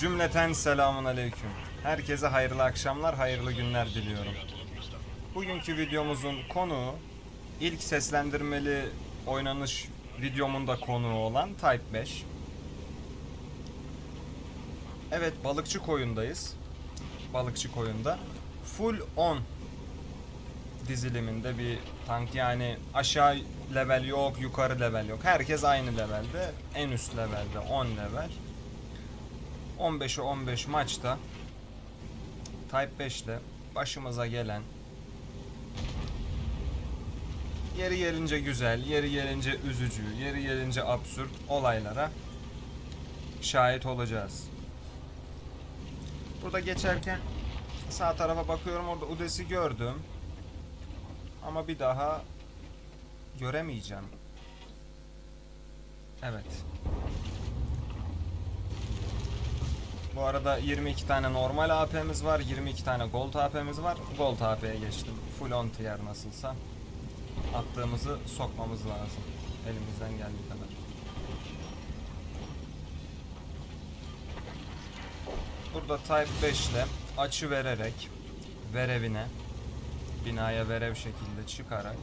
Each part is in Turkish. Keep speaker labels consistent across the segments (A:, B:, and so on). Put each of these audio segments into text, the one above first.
A: Cümleten selamun aleyküm. Herkese hayırlı akşamlar, hayırlı günler diliyorum. Bugünkü videomuzun konuğu ilk seslendirmeli oynanış videomun da konuğu olan Type 5. Evet, balıkçı koyundayız. Balıkçı koyunda. Full on diziliminde bir tank yani aşağı level yok, yukarı level yok. Herkes aynı levelde. En üst levelde 10 level. 15'e 15 maçta Type 5 ile başımıza gelen yeri gelince güzel, yeri gelince üzücü, yeri gelince absürt olaylara şahit olacağız. Burada geçerken sağ tarafa bakıyorum orada Udes'i gördüm. Ama bir daha göremeyeceğim. Evet. Bu arada 22 tane normal AP'miz var, 22 tane Gold AP'miz var. Gold AP'ye geçtim. Full on tier nasılsa. Attığımızı sokmamız lazım. Elimizden geldiği kadar. Burada Type 5 ile açı vererek verevine binaya verev şekilde çıkarak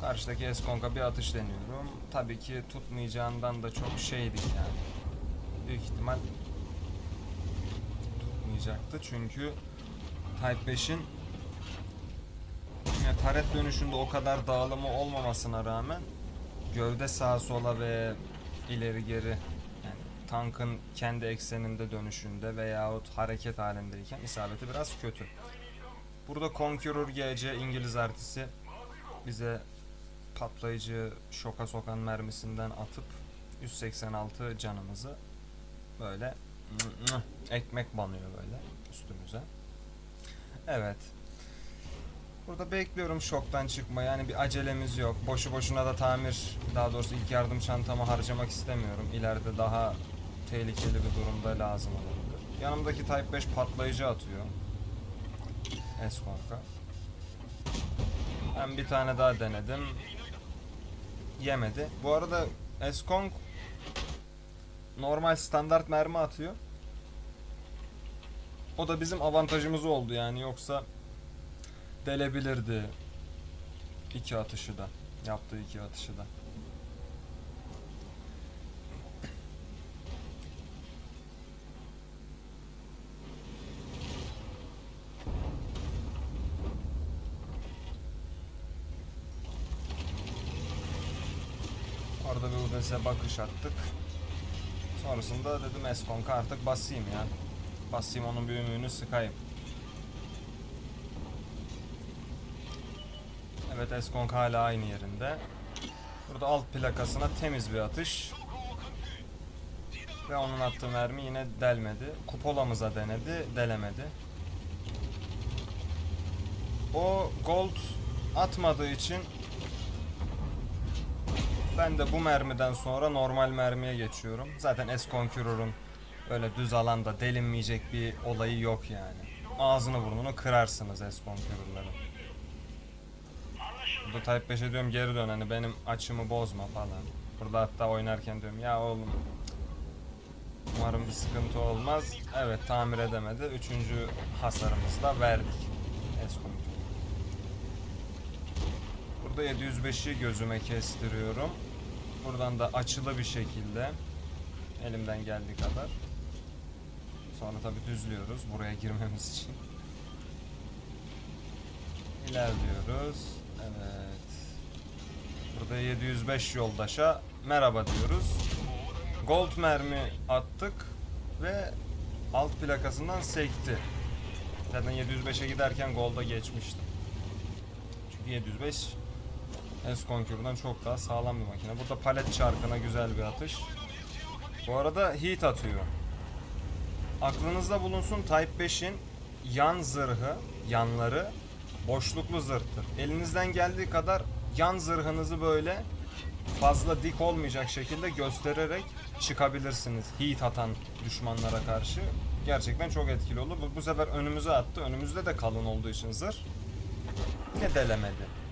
A: karşıdaki Eskonka bir atış deniyorum. Tabii ki tutmayacağından da çok şeydik yani büyük ihtimal tutmayacaktı çünkü Type 5'in yani taret dönüşünde o kadar dağılımı olmamasına rağmen gövde sağa sola ve ileri geri yani tankın kendi ekseninde dönüşünde veyahut hareket halindeyken isabeti biraz kötü. Burada Conqueror GC İngiliz artisi bize patlayıcı şoka sokan mermisinden atıp 186 canımızı böyle ekmek banıyor böyle üstümüze. Evet. Burada bekliyorum şoktan çıkma yani bir acelemiz yok. Boşu boşuna da tamir daha doğrusu ilk yardım çantamı harcamak istemiyorum. İleride daha tehlikeli bir durumda lazım olabilir. Yanımdaki Type 5 patlayıcı atıyor. Eskonka. Ben bir tane daha denedim. Yemedi. Bu arada Eskong normal standart mermi atıyor. O da bizim avantajımız oldu yani yoksa delebilirdi iki atışı da. Yaptığı iki atışı da. UDS'e bakış attık. Sonrasında dedim Eskonka artık basayım ya. Basayım onun bir ümüğünü sıkayım. Evet Eskonka hala aynı yerinde. Burada alt plakasına temiz bir atış. Ve onun attığı mermi yine delmedi. Kupolamıza denedi, delemedi. O gold atmadığı için ben de bu mermiden sonra normal mermiye geçiyorum. Zaten S-Conqueror'un öyle düz alanda delinmeyecek bir olayı yok yani. Ağzını burnunu kırarsınız S-Conqueror'ların. Burada Type 5'e diyorum geri dön hani benim açımı bozma falan. Burada hatta oynarken diyorum ya oğlum umarım bir sıkıntı olmaz. Evet tamir edemedi. Üçüncü hasarımızı da verdik. S-Conqueror. Burada 705'i gözüme kestiriyorum. Buradan da açılı bir şekilde elimden geldiği kadar. Sonra tabi düzlüyoruz buraya girmemiz için. İlerliyoruz. Evet. Burada 705 yoldaşa merhaba diyoruz. Gold mermi attık ve alt plakasından sekti. Zaten 705'e giderken Gold'a geçmiştim. Çünkü 705 S-Conqueror'dan çok daha sağlam bir makine. Burada palet çarkına güzel bir atış. Bu arada heat atıyor. Aklınızda bulunsun Type 5'in yan zırhı, yanları boşluklu zırhtır. Elinizden geldiği kadar yan zırhınızı böyle fazla dik olmayacak şekilde göstererek çıkabilirsiniz. Heat atan düşmanlara karşı. Gerçekten çok etkili olur. Bu, bu sefer önümüze attı. Önümüzde de kalın olduğu için zırh. Yine delemedi.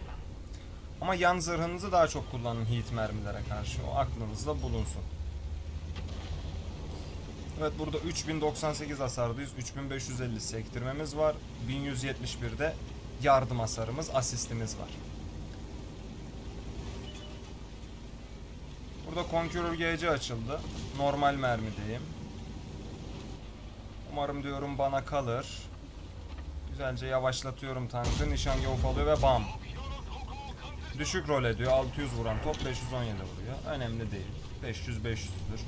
A: Ama yan zırhınızı daha çok kullanın heat mermilere karşı. O aklınızda bulunsun. Evet burada 3098 hasardayız. 3550 sektirmemiz var. 1171'de yardım hasarımız, asistimiz var. Burada Conqueror GC açıldı. Normal mermideyim. Umarım diyorum bana kalır. Güzelce yavaşlatıyorum tankı. Nişangahı ufalıyor ve bam. Düşük rol ediyor. 600 vuran top 517 vuruyor. Önemli değil. 500 500'dür.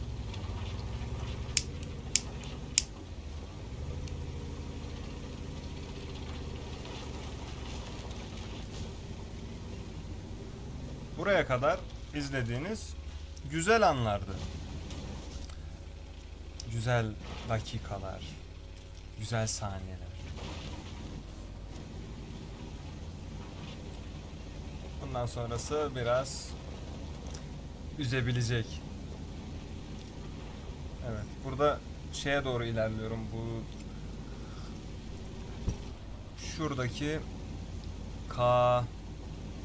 A: Buraya kadar izlediğiniz güzel anlardı. Güzel dakikalar, güzel saniyeler. Bundan sonrası biraz üzebilecek. Evet, burada şeye doğru ilerliyorum. Bu şuradaki K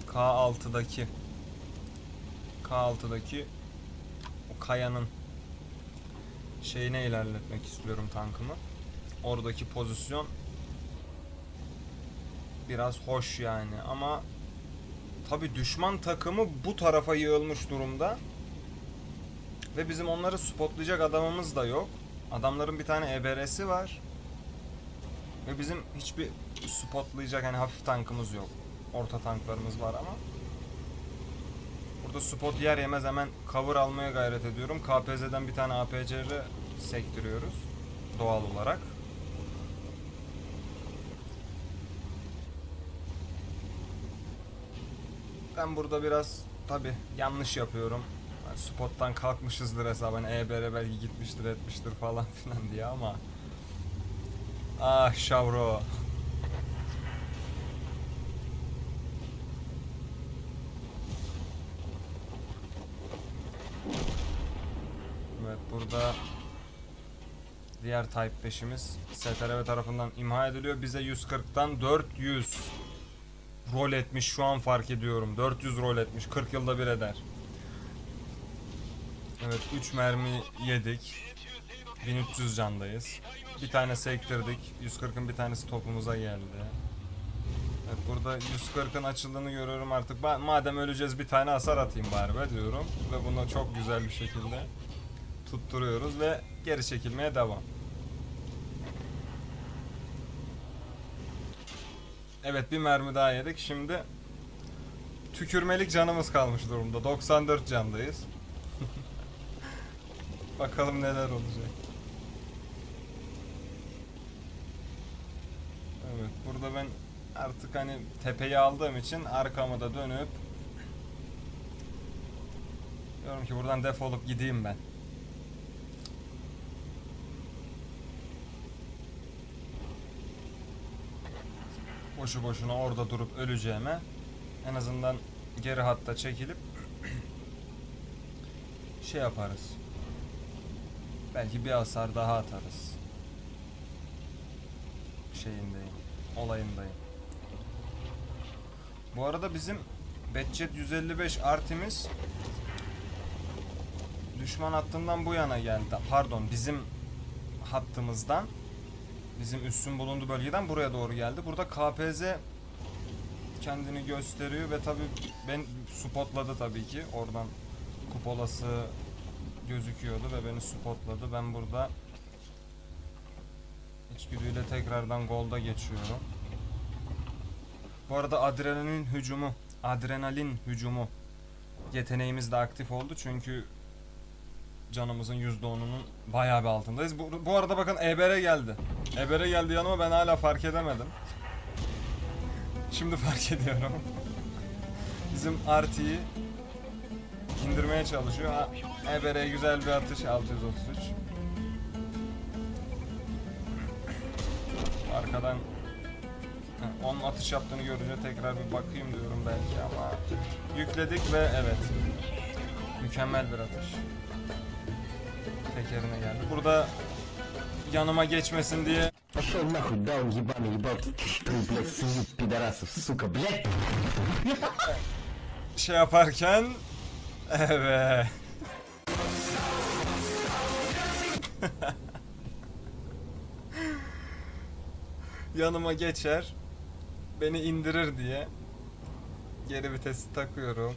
A: K6'daki K6'daki o kayanın şeyine ilerletmek istiyorum tankımı. Oradaki pozisyon biraz hoş yani ama tabi düşman takımı bu tarafa yığılmış durumda. Ve bizim onları spotlayacak adamımız da yok. Adamların bir tane EBR'si var. Ve bizim hiçbir spotlayacak hani hafif tankımız yok. Orta tanklarımız var ama. Burada spot yer yemez hemen cover almaya gayret ediyorum. KPZ'den bir tane APCR sektiriyoruz. Doğal olarak. Ben burada biraz tabi yanlış yapıyorum. Yani spottan kalkmışızdır hesabı. Hani EBR belki gitmiştir etmiştir falan filan diye ama. Ah Şavro. Evet burada diğer Type 5'imiz STRV tarafından imha ediliyor. Bize 140'tan 400 rol etmiş şu an fark ediyorum. 400 rol etmiş. 40 yılda bir eder. Evet 3 mermi yedik. 1300 candayız. Bir tane sektirdik. 140'ın bir tanesi topumuza geldi. Evet burada 140'ın açıldığını görüyorum artık. Ba- Madem öleceğiz bir tane hasar atayım bari be diyorum. Ve bunu çok güzel bir şekilde tutturuyoruz ve geri çekilmeye devam. Evet bir mermi daha yedik. Şimdi tükürmelik canımız kalmış durumda. 94 candayız. Bakalım neler olacak. Evet burada ben artık hani tepeyi aldığım için arkamı da dönüp diyorum ki buradan defolup gideyim ben. Boşu boşuna orada durup öleceğime en azından geri hatta çekilip şey yaparız. Belki bir hasar daha atarız. Şeyindeyim. Olayındayım. Bu arada bizim Betchet 155 artimiz düşman hattından bu yana geldi. Pardon bizim hattımızdan bizim üssün bulunduğu bölgeden buraya doğru geldi. Burada KPZ kendini gösteriyor ve tabi ben spotladı tabii ki. Oradan kupolası gözüküyordu ve beni spotladı. Ben burada içgüdüyle tekrardan golda geçiyorum. Bu arada adrenalin hücumu, adrenalin hücumu yeteneğimiz de aktif oldu çünkü canımızın %10'unun bayağı bir altındayız. Bu, bu arada bakın EBR geldi. EBR geldi yanıma ben hala fark edemedim. Şimdi fark ediyorum. Bizim RT'yi indirmeye çalışıyor. EBR'ye güzel bir atış 633. Arkadan onun atış yaptığını görünce tekrar bir bakayım diyorum belki ama yükledik ve evet mükemmel bir atış tekerine geldi. Burada yanıma geçmesin diye
B: Пошел нахуй, даун ебаный, ебал ты, блядь, свинью пидорасов, сука, блядь!
A: şey yaparken evet. Yanıma geçer. Beni indirir diye geri vitesi takıyorum.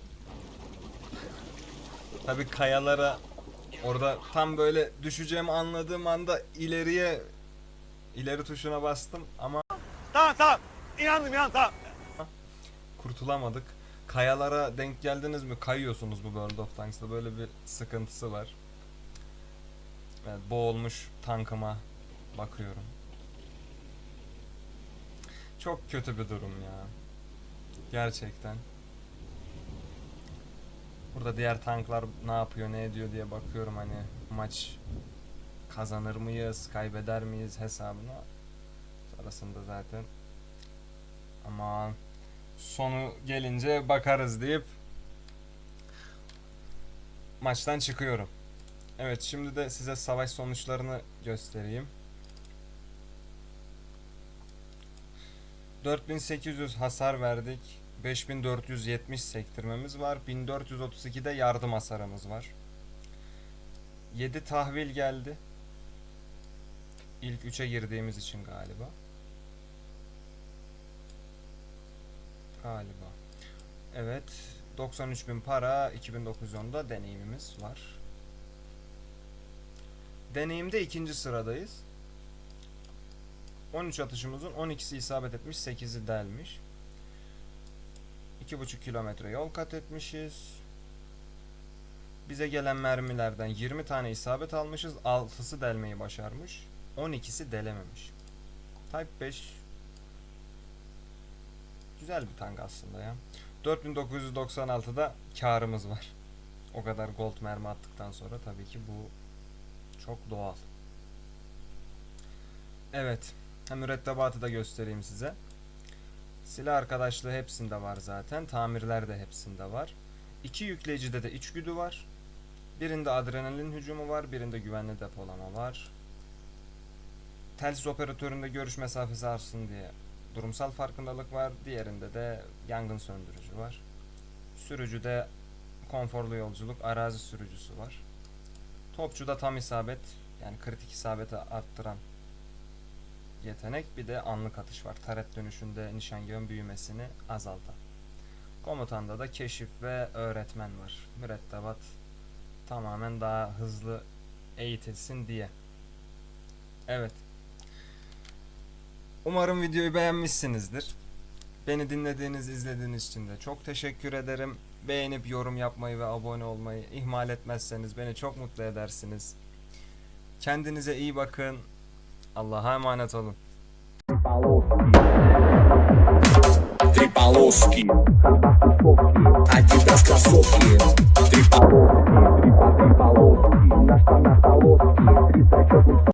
A: Tabi kayalara orada tam böyle düşeceğimi anladığım anda ileriye ileri tuşuna bastım ama
B: Tamam tamam. İnandım inandım tamam.
A: kurtulamadık. Kayalara denk geldiniz mi? Kayıyorsunuz bu World of Tanks'ta. Böyle bir sıkıntısı var. Evet, boğulmuş tankıma bakıyorum. Çok kötü bir durum ya. Gerçekten. Burada diğer tanklar ne yapıyor, ne ediyor diye bakıyorum hani maç kazanır mıyız, kaybeder miyiz hesabına. Sonrasında zaten aman sonu gelince bakarız deyip maçtan çıkıyorum. Evet şimdi de size savaş sonuçlarını göstereyim. 4800 hasar verdik. 5470 sektirmemiz var. 1432'de yardım hasarımız var. 7 tahvil geldi. İlk 3'e girdiğimiz için galiba. Galiba. Evet. 93.000 para, 2910'da deneyimimiz var. Deneyimde ikinci sıradayız. 13 atışımızın 12'si isabet etmiş, 8'i delmiş. 2,5 kilometre yol kat etmişiz. Bize gelen mermilerden 20 tane isabet almışız. 6'sı delmeyi başarmış. 12'si delememiş. Type 5 güzel bir tank aslında ya. 4996'da karımız var. O kadar gold mermi attıktan sonra tabii ki bu çok doğal. Evet. Hem mürettebatı da göstereyim size. Silah arkadaşlığı hepsinde var zaten. Tamirler de hepsinde var. İki yükleyicide de içgüdü var. Birinde adrenalin hücumu var. Birinde güvenli depolama var. Telsiz operatöründe görüş mesafesi artsın diye durumsal farkındalık var. Diğerinde de yangın söndürücü var. Sürücüde konforlu yolculuk, arazi sürücüsü var. Topçuda tam isabet yani kritik isabeti arttıran yetenek bir de anlık atış var. Taret dönüşünde nişangahın büyümesini azaltan. Komutanda da keşif ve öğretmen var. Mürettebat tamamen daha hızlı eğitilsin diye. Evet. Umarım videoyu beğenmişsinizdir. Beni dinlediğiniz, izlediğiniz için de çok teşekkür ederim. Beğenip yorum yapmayı ve abone olmayı ihmal etmezseniz beni çok mutlu edersiniz. Kendinize iyi bakın. Allah'a emanet olun.
C: Три полоски, один раз кроссовки, три полоски, три полоски, на штанах полоски, три зачетных